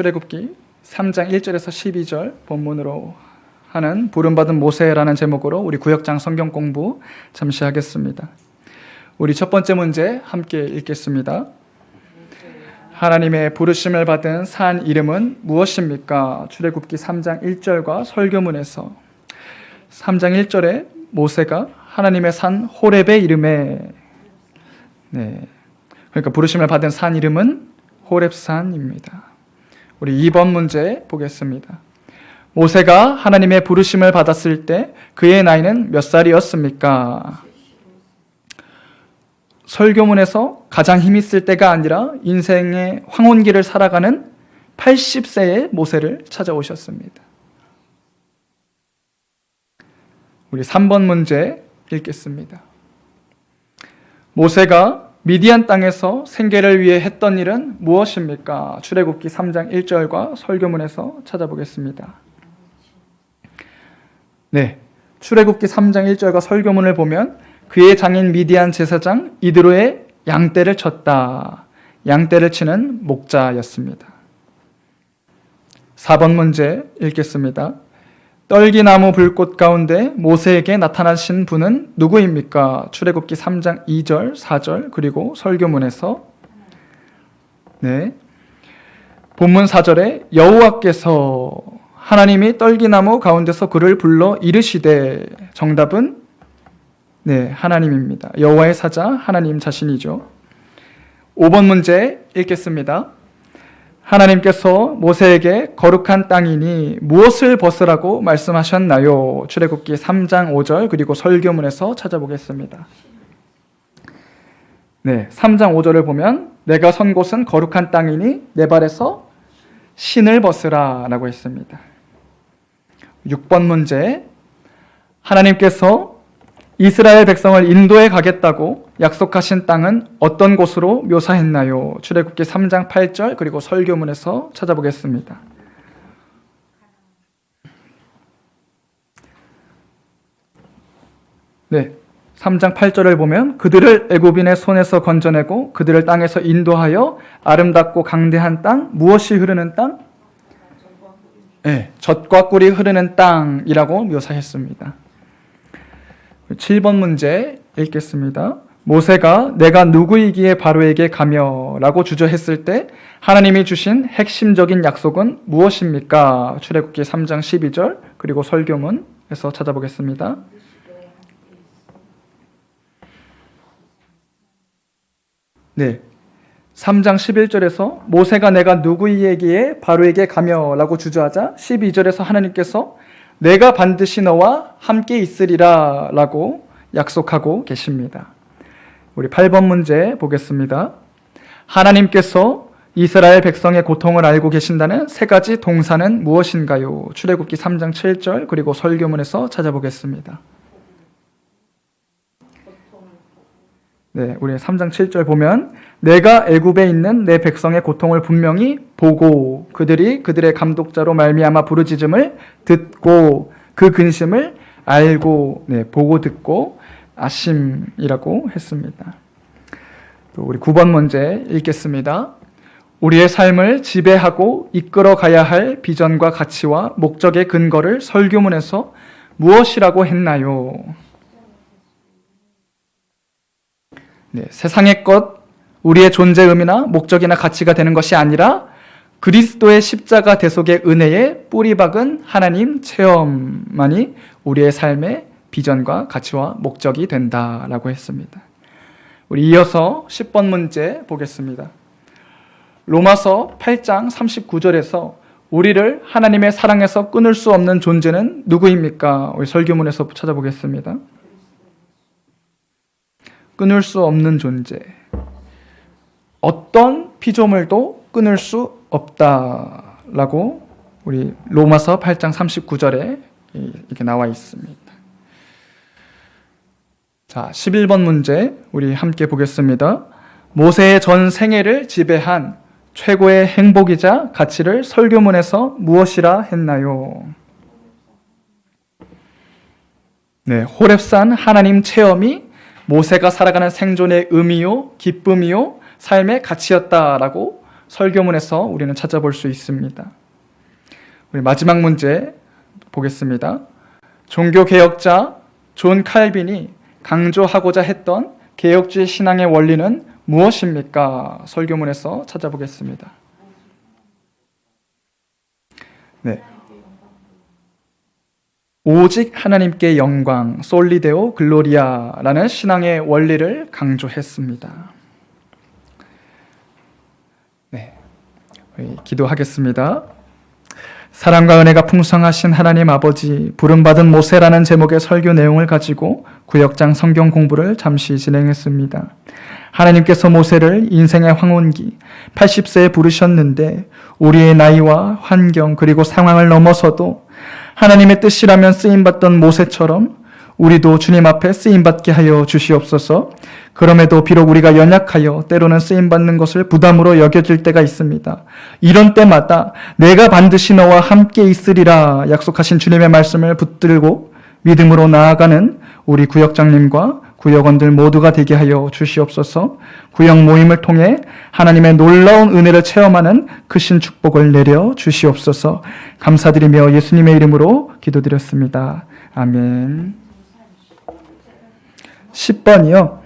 출애굽기 3장 1절에서 12절 본문으로 하는 부름받은 모세라는 제목으로 우리 구역장 성경 공부 잠시 하겠습니다. 우리 첫 번째 문제 함께 읽겠습니다. 하나님의 부르심을 받은 산 이름은 무엇입니까? 출애굽기 3장 1절과 설교문에서 3장 1절에 모세가 하나님의 산 호렙의 이름에 네. 그러니까 부르심을 받은 산 이름은 호렙산입니다. 우리 2번 문제 보겠습니다. 모세가 하나님의 부르심을 받았을 때 그의 나이는 몇 살이었습니까? 설교문에서 가장 힘 있을 때가 아니라 인생의 황혼기를 살아가는 80세의 모세를 찾아오셨습니다. 우리 3번 문제 읽겠습니다. 모세가 미디안 땅에서 생계를 위해 했던 일은 무엇입니까? 출애굽기 3장 1절과 설교문에서 찾아보겠습니다. 네. 출애굽기 3장 1절과 설교문을 보면 그의 장인 미디안 제사장 이드로의 양떼를 쳤다. 양떼를 치는 목자였습니다. 4번 문제 읽겠습니다. 떨기나무 불꽃 가운데 모세에게 나타나신 분은 누구입니까? 출애굽기 3장 2절, 4절 그리고 설교문에서 네. 본문 4절에 여호와께서 하나님이 떨기나무 가운데서 그를 불러 이르시되 정답은 네, 하나님입니다. 여호와의 사자 하나님 자신이죠. 5번 문제 읽겠습니다. 하나님께서 모세에게 거룩한 땅이니 무엇을 벗으라고 말씀하셨나요? 출애굽기 3장 5절 그리고 설교문에서 찾아보겠습니다. 네, 3장 5절을 보면 내가 선 곳은 거룩한 땅이니 내 발에서 신을 벗으라라고 했습니다. 6번 문제 하나님께서 이스라엘 백성을 인도에 가겠다고 약속하신 땅은 어떤 곳으로 묘사했나요? 출애굽기 3장 8절 그리고 설교문에서 찾아보겠습니다. 네. 3장 8절을 보면 그들을 애굽인의 손에서 건져내고 그들을 땅에서 인도하여 아름답고 강대한 땅 무엇이 흐르는 땅? 네, 젖과 꿀이 흐르는 땅이라고 묘사했습니다. 7번 문제 읽겠습니다. 모세가 내가 누구이기에 바로에게 가며 라고 주저했을 때 하나님이 주신 핵심적인 약속은 무엇입니까? 출애굽기 3장 12절 그리고 설교문에서 찾아보겠습니다. 네. 3장 11절에서 모세가 내가 누구이기에 바로에게 가며 라고 주저하자 12절에서 하나님께서 내가 반드시 너와 함께 있으리라 라고 약속하고 계십니다. 우리 8번 문제 보겠습니다. 하나님께서 이스라엘 백성의 고통을 알고 계신다는 세 가지 동사는 무엇인가요? 출애굽기 3장 7절 그리고 설교문에서 찾아보겠습니다. 네, 우리 3장 7절 보면 내가 애굽에 있는 내 백성의 고통을 분명히 보고 그들이 그들의 감독자로 말미암아 부르짖음을 듣고 그 근심을 알고 네, 보고 듣고 아심이라고 했습니다. 또 우리 9번 문제 읽겠습니다. 우리의 삶을 지배하고 이끌어 가야 할 비전과 가치와 목적의 근거를 설교문에서 무엇이라고 했나요? 네, 세상의 것, 우리의 존재 의미나 목적이나 가치가 되는 것이 아니라 그리스도의 십자가 대속의 은혜에 뿌리 박은 하나님 체험만이 우리의 삶의 비전과 가치와 목적이 된다라고 했습니다. 우리 이어서 10번 문제 보겠습니다. 로마서 8장 39절에서 우리를 하나님의 사랑에서 끊을 수 없는 존재는 누구입니까? 우리 설교문에서 찾아보겠습니다. 끊을 수 없는 존재. 어떤 피조물도 끊을 수 없다라고 우리 로마서 8장 39절에 이렇게 나와 있습니다. 자, 11번 문제 우리 함께 보겠습니다. 모세의 전 생애를 지배한 최고의 행복이자 가치를 설교문에서 무엇이라 했나요? 네, 호렙산 하나님 체험이 모세가 살아가는 생존의 의미요, 기쁨이요, 삶의 가치였다라고 설교문에서 우리는 찾아볼 수 있습니다. 우리 마지막 문제 보겠습니다. 종교 개혁자 존 칼빈이 강조하고자 했던 개혁주의 신앙의 원리는 무엇입니까? 설교문에서 찾아보겠습니다. 네. 오직 하나님께 영광, 솔리데오 글로리아라는 신앙의 원리를 강조했습니다. 네. 기도하겠습니다. 사랑과 은혜가 풍성하신 하나님 아버지, 부름받은 모세라는 제목의 설교 내용을 가지고 구역장 성경 공부를 잠시 진행했습니다. 하나님께서 모세를 인생의 황혼기 80세에 부르셨는데 우리의 나이와 환경 그리고 상황을 넘어서도 하나님의 뜻이라면 쓰임받던 모세처럼 우리도 주님 앞에 쓰임받게 하여 주시옵소서. 그럼에도 비록 우리가 연약하여 때로는 쓰임받는 것을 부담으로 여겨질 때가 있습니다. 이런 때마다 내가 반드시 너와 함께 있으리라 약속하신 주님의 말씀을 붙들고 믿음으로 나아가는 우리 구역장님과 구역원들 모두가 되게 하여 주시옵소서. 구역 모임을 통해 하나님의 놀라운 은혜를 체험하는 크신 축복을 내려 주시옵소서. 감사드리며 예수님의 이름으로 기도드렸습니다. 아멘. 10번이요.